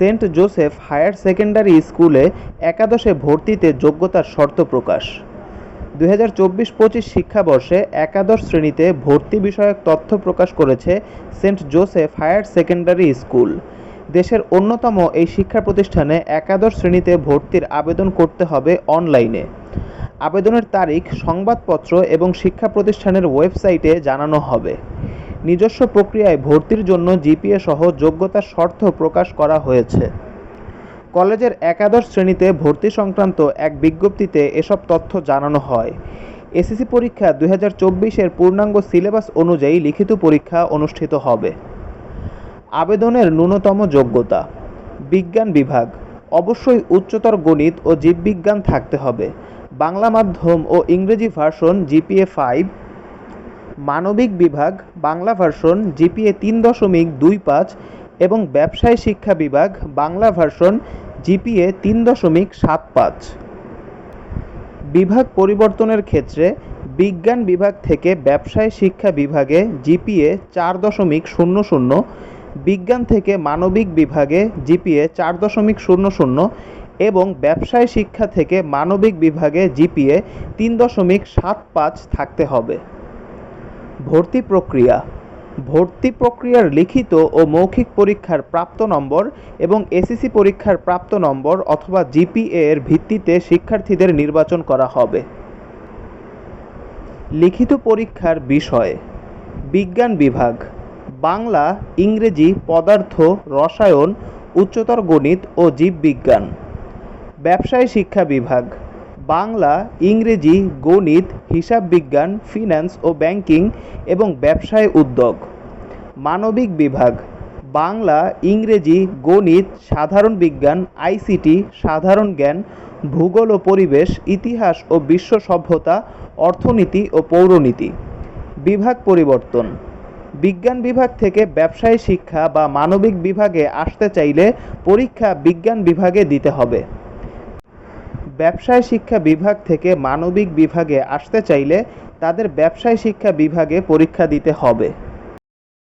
Saint Joseph higher secondary স্কুলে একাদশে ভর্তিতে যোগ্যতার শর্ত প্রকাশ। দুই হাজার চব্বিশ পঁচিশ শিক্ষাবর্ষে একাদশ শ্রেণীতে ভর্তি বিষয়ক তথ্য প্রকাশ করেছে Saint Joseph higher secondary school. দেশের অন্যতম এই শিক্ষা প্রতিষ্ঠানে একাদশ শ্রেণীতে ভর্তির আবেদন করতে হবে অনলাইনে। আবেদনের তারিখ, সংবাদপত্র এবং শিক্ষা প্রতিষ্ঠানের ওয়েবসাইটে জানানো হবে। নিজস্ব প্রক্রিয়ায় ভর্তির জন্য জিপিএ সহ যোগ্যতার শর্ত প্রকাশ করা হয়েছে। কলেজের একাদশ শ্রেণীতে ভর্তি সংক্রান্ত এক বিজ্ঞপ্তিতে এসব তথ্য জানানো হয়। এসএসসি পরীক্ষা দুই হাজার চব্বিশের পূর্ণাঙ্গ সিলেবাস অনুযায়ী লিখিত পরীক্ষা অনুষ্ঠিত হবে। আবেদনের ন্যূনতম যোগ্যতা, বিজ্ঞান বিভাগ, অবশ্যই উচ্চতর গণিত ও জীববিজ্ঞান থাকতে হবে। বাংলা মাধ্যম ও ইংরেজি ভার্সন জিপিএ ফাইভ মানবিক বিভাগ, বাংলা ভার্সন, জিপিএ তিন দশমিক দুই পাঁচ এবং ব্যবসায় শিক্ষা বিভাগ, বাংলা ভার্সন, জিপিএ তিন দশমিক সাত পাঁচ। বিভাগ পরিবর্তনের ক্ষেত্রে বিজ্ঞান বিভাগ থেকে ব্যবসায় শিক্ষা বিভাগে জিপিএ চার দশমিক শূন্য শূন্য, বিজ্ঞান থেকে মানবিক বিভাগে জিপিএ চার দশমিক শূন্য শূন্য এবং ব্যবসায় শিক্ষা থেকে মানবিক বিভাগে জিপিএ তিন দশমিক সাত পাঁচ থাকতে হবে। ভর্তি প্রক্রিয়া। ভর্তি প্রক্রিয়ার লিখিত ও মৌখিক পরীক্ষার প্রাপ্ত নম্বর এবং এসএসসি পরীক্ষার প্রাপ্ত নম্বর অথবা জিপিএ এর ভিত্তিতে শিক্ষার্থীদের নির্বাচন করা হবে। লিখিত পরীক্ষার বিষয়। বিজ্ঞান বিভাগ। বাংলা, ইংরেজি, পদার্থ, রসায়ন, উচ্চতর গণিত ও জীববিজ্ঞান। ব্যবসায় শিক্ষা বিভাগ। বাংলা, ইংরেজি, গণিত, হিসাব বিজ্ঞান ফিন্যান্স ও ব্যাংকিং এবং ব্যবসায় উদ্যোগ। মানবিক বিভাগ, বাংলা, ইংরেজি, গণিত, সাধারণ বিজ্ঞান, আইসিটি, সাধারণ জ্ঞান, ভূগোল ও পরিবেশ, ইতিহাস ও বিশ্ব সভ্যতা, অর্থনীতি ও পৌরনীতি। বিভাগ পরিবর্তন। বিজ্ঞান বিভাগ থেকে ব্যবসায় শিক্ষা বা মানবিক বিভাগে আসতে চাইলে পরীক্ষা বিজ্ঞান বিভাগে দিতে হবে। ব্যবসায় শিক্ষা বিভাগ থেকে মানবিক বিভাগে আসতে চাইলে তাদের ব্যবসায় শিক্ষা বিভাগে পরীক্ষা দিতে হবে।